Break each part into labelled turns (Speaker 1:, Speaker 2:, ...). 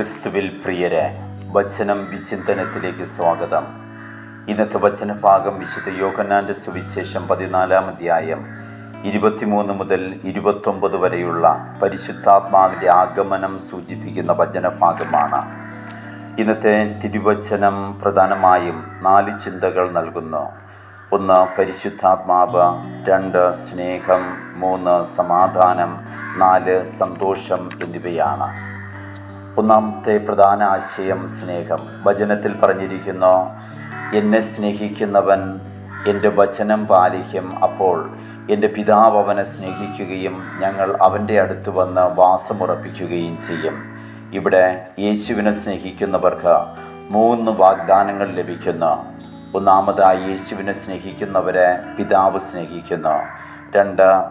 Speaker 1: ക്രിസ്തുവിൽ പ്രിയരെ വചനം വിചിന്തനത്തിലേക്ക് സ്വാഗതം. ഇന്നത്തെ വചന ഭാഗം വിശുദ്ധ യോഗനാന്റെ സുവിശേഷം പതിനാലാം അധ്യായം ഇരുപത്തിമൂന്ന് മുതൽ ഇരുപത്തൊമ്പത് വരെയുള്ള പരിശുദ്ധാത്മാവിന്റെ ആഗമനം സൂചിപ്പിക്കുന്ന വചനഭാഗമാണ് ഇന്നത്തെ തിരുവചനം പ്രധാനമായും നാല് ചിന്തകൾ നൽകുന്നു. ഒന്ന് പരിശുദ്ധാത്മാവ്. രണ്ട് സ്നേഹം. മൂന്ന് സമാധാനം. നാല് സന്തോഷം എന്നിവയാണ്. ഒന്നാമത്തെ പ്രധാന ആശയം സ്നേഹം. വചനത്തിൽ പറഞ്ഞിരിക്കുന്നു എന്നെ സ്നേഹിക്കുന്നവൻ എന്റെ വചനം പാലിക്കും. അപ്പോൾ എന്റെ പിതാവ് അവനെ സ്നേഹിക്കുകയും ഞങ്ങൾ അവന്റെ അടുത്ത് വന്ന് വാസമുറപ്പിക്കുകയും ചെയ്യും. ഇവിടെ യേശുവിനെ സ്നേഹിക്കുന്നവർക്ക് മൂന്ന് വാഗ്ദാനങ്ങൾ ലഭിക്കുന്നു. ഒന്നാമതായി യേശുവിനെ സ്നേഹിക്കുന്നവരെ പിതാവ് സ്നേഹിക്കുന്നു. രണ്ട്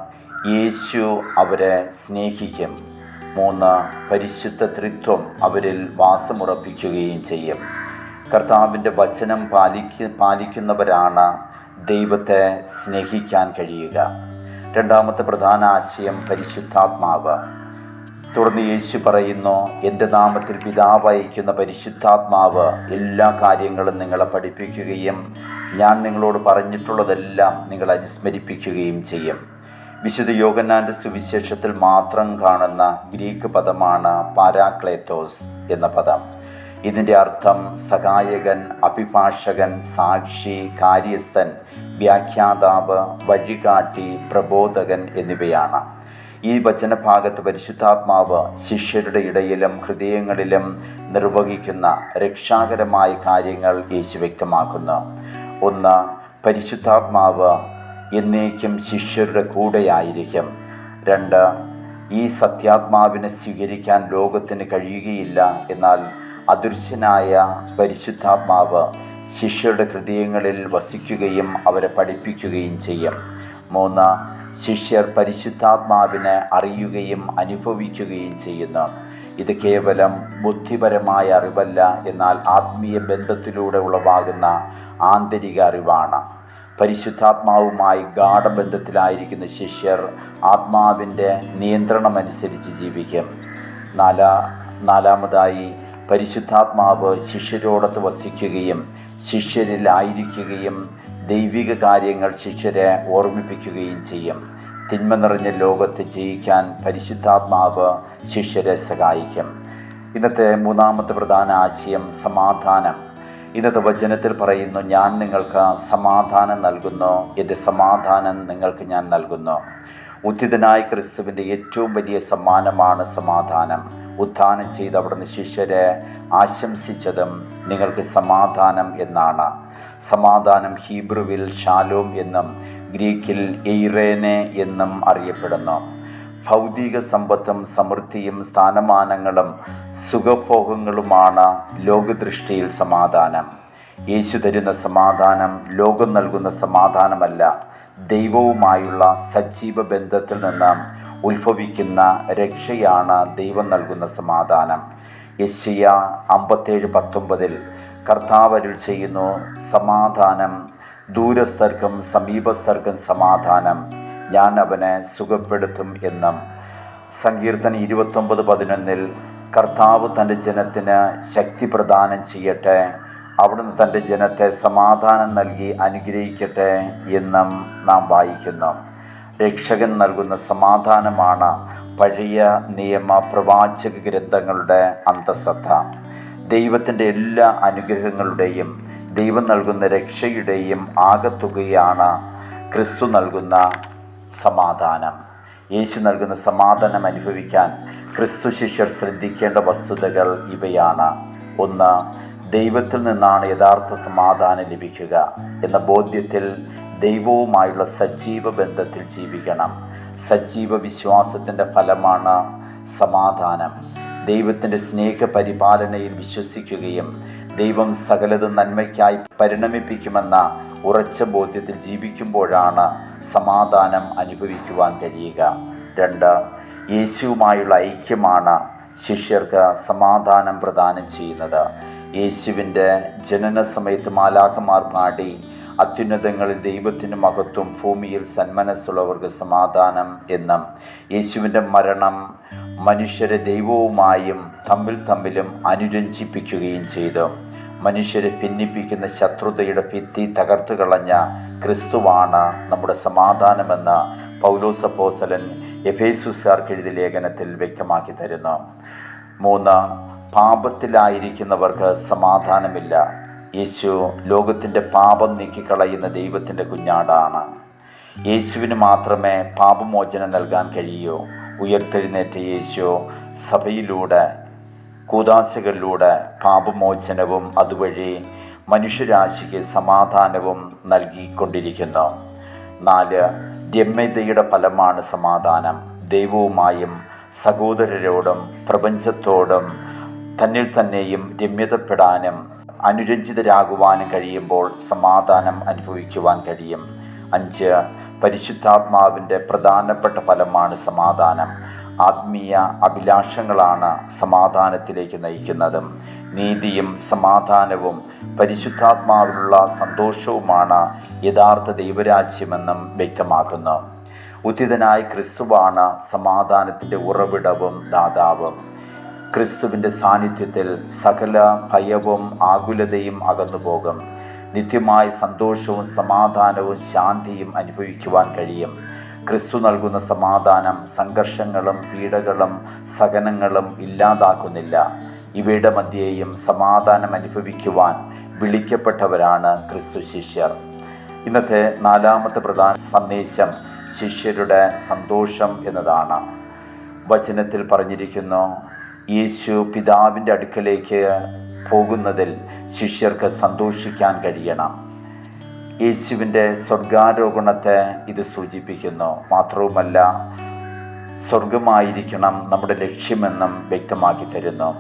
Speaker 1: യേശു അവരെ സ്നേഹിക്കും. മൂന്ന് പരിശുദ്ധ ത്രിത്വം അവരിൽ വാസമുറപ്പിക്കുകയും ചെയ്യും. കർത്താവിന്റെ വചനം പാലിക്ക പാലിക്കുന്നവരാണ് ദൈവത്തെ സ്നേഹിക്കാൻ കഴിയുക. രണ്ടാമത്തെ പ്രധാന ആശയം പരിശുദ്ധാത്മാവ്. തുടർന്ന് യേശു പറയുന്നു എന്റെ നാമത്തിൽ പിതാവ് അയക്കുന്ന പരിശുദ്ധാത്മാവ് എല്ലാ കാര്യങ്ങളും നിങ്ങളെ പഠിപ്പിക്കുകയും ഞാൻ നിങ്ങളോട് പറഞ്ഞിട്ടുള്ളതെല്ലാം നിങ്ങളെ അനുസ്മരിപ്പിക്കുകയും ചെയ്യും. വിശുദ്ധ യോഗന്നാന്റെ സുവിശേഷത്തിൽ മാത്രം കാണുന്ന ഗ്രീക്ക് പദമാണ് പാരാക്ലേത്തോസ് എന്ന പദം. ഇതിന്റെ അർത്ഥം സഹായകൻ അഭിഭാഷകൻ സാക്ഷി കാര്യസ്ഥൻ വ്യാഖ്യാതാവ് വഴികാട്ടി പ്രബോധകൻ എന്നിവയാണ്. ഈ വചനഭാഗത്ത് പരിശുദ്ധാത്മാവ് ശിഷ്യരുടെ ഇടയിലും ഹൃദയങ്ങളിലും നിർവഹിക്കുന്ന രക്ഷാകരമായ കാര്യങ്ങൾ യേശു വ്യക്തമാക്കുന്നു. ഒന്ന് പരിശുദ്ധാത്മാവ് എന്നേക്കും ശിഷ്യരുടെ കൂടെയായിരിക്കും. രണ്ട് ഈ സത്യാത്മാവിനെ സ്വീകരിക്കാൻ ലോകത്തിന് കഴിയുകയില്ല. എന്നാൽ അദൃശ്യനായ പരിശുദ്ധാത്മാവ് ശിഷ്യരുടെ ഹൃദയങ്ങളിൽ വസിക്കുകയും അവരെ പഠിപ്പിക്കുകയും ചെയ്യും. മൂന്ന് ശിഷ്യർ പരിശുദ്ധാത്മാവിനെ അറിയുകയും അനുഭവിക്കുകയും ചെയ്യുന്നു. ഇത് കേവലം ബുദ്ധിപരമായ അറിവല്ല എന്നാൽ ആത്മീയ ബന്ധത്തിലൂടെ ഉളവാകുന്ന ആന്തരിക അറിവാണ്. പരിശുദ്ധാത്മാവുമായി ഗാഠബന്ധത്തിലായിരിക്കുന്ന ശിഷ്യർ ആത്മാവിന്റെ നിയന്ത്രണമനുസരിച്ച് ജീവിക്കും. നാലാ നാലാമതായി പരിശുദ്ധാത്മാവ് ശിഷ്യരോടൊത്ത് വസിക്കുകയും ശിഷ്യരിലായിരിക്കുകയും ദൈവിക കാര്യങ്ങൾ ശിഷ്യരെ ഓർമ്മിപ്പിക്കുകയും ചെയ്യും. തിന്മ നിറഞ്ഞ ലോകത്ത് ജയിക്കാൻ പരിശുദ്ധാത്മാവ് ശിഷ്യരെ സഹായിക്കും. ഇന്നത്തെ മൂന്നാമത്തെ പ്രധാന ആശയം സമാധാനം. ഇന്നത്തെ വചനത്തിൽ പറയുന്നു ഞാൻ നിങ്ങൾക്ക് സമാധാനം നൽകുന്നു. എന്റെ സമാധാനം നിങ്ങൾക്ക് ഞാൻ നൽകുന്നു. ഉദ്ധിതനായ ക്രിസ്തുവിന്റെ ഏറ്റവും വലിയ സമ്മാനമാണ് സമാധാനം. ഉത്ഥാനം ചെയ്ത് അവിടുന്ന് ശിഷ്യരെ ആശംസിച്ചതും നിങ്ങൾക്ക് സമാധാനം എന്നാണ്. സമാധാനം ഹീബ്രുവിൽ ഷാലോം എന്നും ഗ്രീക്കിൽ എയ്റേനെ എന്നും അറിയപ്പെടുന്നു. ഭൗതിക സമ്പത്തും സമൃദ്ധിയും സ്ഥാനമാനങ്ങളും സുഖഭോഗങ്ങളുമാണ് ലോകദൃഷ്ടിയിൽ സമാധാനം. യേശു തരുന്ന സമാധാനം ലോകം നൽകുന്ന സമാധാനമല്ല. ദൈവവുമായുള്ള സജീവ ബന്ധത്തിൽ നിന്ന് ഉത്ഭവിക്കുന്ന രക്ഷയാണ് ദൈവം നൽകുന്ന സമാധാനം. യശയ അമ്പത്തേഴ് പത്തൊമ്പതിൽ കർത്താവരുൾ ചെയ്യുന്നു സമാധാനം ദൂരസ്ഥർക്കും സമീപസ്ഥർക്കും സമാധാനം ഞാൻ അവനെ സുഖപ്പെടുത്തും എന്നും സങ്കീർത്തന ഇരുപത്തൊമ്പത് പതിനൊന്നിൽ കർത്താവ് തന്റെ ജനത്തിന് ശക്തി പ്രദാനം ചെയ്യട്ടെ. അവിടുന്ന് തന്റെ ജനത്തെ സമാധാനം നൽകി അനുഗ്രഹിക്കട്ടെ എന്നും നാം വായിക്കുന്നു. രക്ഷകൻ നൽകുന്ന സമാധാനമാണ് പഴയ നിയമ പ്രവാചക ഗ്രന്ഥങ്ങളുടെ അന്തസത്ത. ദൈവത്തിന്റെ എല്ലാ അനുഗ്രഹങ്ങളുടെയും ദൈവം നൽകുന്ന രക്ഷയുടെയും ആകത്തുകയാണ് ക്രിസ്തു നൽകുന്ന സമാധാനം. യേശു നൽകുന്ന സമാധാനം അനുഭവിക്കാൻ ക്രിസ്തു ശിഷ്യർ ശ്രദ്ധിക്കേണ്ട വസ്തുതകൾ ഇവയാണ്. ഒന്ന് ദൈവത്തിൽ നിന്നാണ് യഥാർത്ഥ സമാധാനം ലഭിക്കുക എന്ന ബോധ്യത്തിൽ ദൈവവുമായുള്ള സജീവ ബന്ധത്തിൽ ജീവിക്കണം. സജീവ വിശ്വാസത്തിന്റെ ഫലമാണ് സമാധാനം. ദൈവത്തിന്റെ സ്നേഹ പരിപാലനയിൽ വിശ്വസിക്കുകയും ദൈവം സകലതും നന്മയ്ക്കായി പരിണമിപ്പിക്കുമെന്ന ഉറച്ച ബോധ്യത്തിൽ ജീവിക്കുമ്പോഴാണ് സമാധാനം അനുഭവിക്കുവാൻ കഴിയുക. രണ്ട് യേശുവുമായുള്ള ഐക്യമാണ് ശിഷ്യർക്ക് സമാധാനം പ്രദാനം ചെയ്യുന്നത്. യേശുവിന്റെ ജനന സമയത്ത് മാലാഖമാർ പാടി അത്യുന്നതങ്ങളിൽ ദൈവത്തിന് മഹത്വം ഭൂമിയിൽ സന്മനസ്സുള്ളവർക്ക് സമാധാനം എന്നും യേശുവിന്റെ മരണം മനുഷ്യരെ ദൈവവുമായും തമ്മിൽ തമ്മിലും അനുരഞ്ജിപ്പിക്കുകയും ചെയ്തു. മനുഷ്യരെ ഭിന്നിപ്പിക്കുന്ന ശത്രുതയുടെ ഭിത്തി തകർത്തു കളഞ്ഞ ക്രിസ്തുവാണ് നമ്മുടെ സമാധാനമെന്ന് പൗലോസപ്പോസലൻ എഫേസുസാർക്ക് എഴുതിയ ലേഖനത്തിൽ വ്യക്തമാക്കി തരുന്നു. മൂന്ന് പാപത്തിലായിരിക്കുന്നവർക്ക് സമാധാനമില്ല. യേശു ലോകത്തിന്റെ പാപം നീക്കിക്കളയുന്ന ദൈവത്തിന്റെ കുഞ്ഞാടാണ്. യേശുവിന് മാത്രമേ പാപമോചനം നൽകാൻ കഴിയൂ. ഉയർത്തെഴുന്നേറ്റ യേശു സഭയിലൂടെ കൂതാശകളിലൂടെ പാപമോചനവും അതുവഴി മനുഷ്യരാശിക്ക് സമാധാനവും നൽകിക്കൊണ്ടിരിക്കുന്നു. നാല് രമ്യതയുടെ ഫലമാണ് സമാധാനം. ദൈവവുമായും സഹോദരരോടും പ്രപഞ്ചത്തോടും തന്നിൽ തന്നെയും രമ്യതപ്പെടാനും അനുരഞ്ജിതരാകുവാനും കഴിയുമ്പോൾ സമാധാനം അനുഭവിക്കുവാൻ കഴിയും. അഞ്ച് പരിശുദ്ധാത്മാവിന്റെ പ്രധാനപ്പെട്ട ഫലമാണ് സമാധാനം. ആത്മീയ അഭിലാഷങ്ങളാണ് സമാധാനത്തിലേക്ക് നയിക്കുന്നതും. നീതിയും സമാധാനവും പരിശുദ്ധാത്മാവിലുള്ള സന്തോഷവുമാണ് യഥാർത്ഥ ദൈവരാജ്യമെന്നും വ്യക്തമാക്കുന്നു. ഉത്തിതനായ ക്രിസ്തുവാണ് സമാധാനത്തിന്റെ ഉറവിടവും ദാതാവും. ക്രിസ്തുവിന്റെ സാന്നിധ്യത്തിൽ സകല ഭയവും ആകുലതയും അകന്നുപോകും. നിത്യമായ സന്തോഷവും സമാധാനവും ശാന്തിയും അനുഭവിക്കുവാൻ കഴിയും. ക്രിസ്തു നൽകുന്ന സമാധാനം സംഘർഷങ്ങളും പീഡകളും സഹനങ്ങളും ഇല്ലാതാക്കുന്നില്ല. ഇവയുടെ മധ്യേയും സമാധാനം അനുഭവിക്കുവാൻ വിളിക്കപ്പെട്ടവരാണ് ക്രിസ്തു ശിഷ്യർ. ഇന്നത്തെ നാലാമത്തെ പ്രധാന സന്ദേശം ശിഷ്യരുടെ സന്തോഷം എന്നതാണ്. വചനത്തിൽ പറഞ്ഞിരിക്കുന്നു യേശു പിതാവിന്റെ അടുക്കലേക്ക് പോകുന്നതിൽ ശിഷ്യർക്ക് സന്തോഷിക്കാൻ കഴിയണം. യേശുവിന്റെ സ്വർഗാരോഹണത്തെ ഇത് സൂചിപ്പിക്കുന്നു. മാത്രവുമല്ല സ്വർഗമായിരിക്കണം നമ്മുടെ ലക്ഷ്യമെന്നും വ്യക്തമാക്കി തരുന്നു.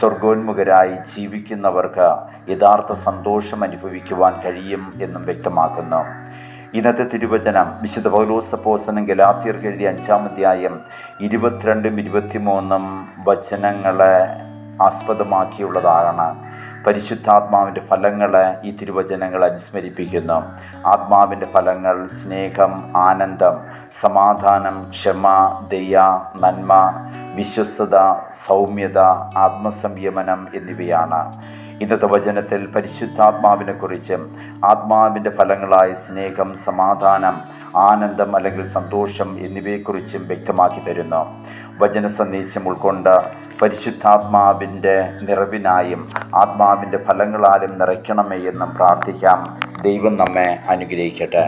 Speaker 1: സ്വർഗോന്മുഖരായി ജീവിക്കുന്നവർക്ക് യഥാർത്ഥ സന്തോഷം അനുഭവിക്കുവാൻ കഴിയും എന്നും വ്യക്തമാക്കുന്നു. ഇന്നത്തെ തിരുവചനം വിശുദ്ധ പൗലോസപ്പോസനം ഗലാത്തിയർക്ക് എഴുതിയ അഞ്ചാം അധ്യായം ഇരുപത്തിരണ്ടും ഇരുപത്തിമൂന്നും വചനങ്ങളെ ആസ്പദമാക്കിയുള്ളതാണ്. പരിശുദ്ധാത്മാവിന്റെ ഫലങ്ങളെ ഈ തിരുവചനങ്ങൾ അനുസ്മരിപ്പിക്കുന്നു. ആത്മാവിന്റെ ഫലങ്ങൾ സ്നേഹം ആനന്ദം സമാധാനം ക്ഷമ ദയ നന്മ വിശ്വസ്തത സൗമ്യത ആത്മസംയമനം എന്നിവയാണ്. ഇന്നത്തെ വചനത്തിൽ പരിശുദ്ധാത്മാവിനെ കുറിച്ചും ആത്മാവിന്റെ ഫലങ്ങളായ സ്നേഹം സമാധാനം ആനന്ദം അല്ലെങ്കിൽ സന്തോഷം എന്നിവയെക്കുറിച്ചും വ്യക്തമാക്കി തരുന്നു. വചന സന്ദേശം ഉൾക്കൊണ്ട് പരിശുദ്ധാത്മാവിന്റെ നിറവിനായും ആത്മാവിന്റെ ഫലങ്ങളാലും നിറയ്ക്കണമേ എന്നും പ്രാർത്ഥിക്കാം. ദൈവം നമ്മെ അനുഗ്രഹിക്കട്ടെ.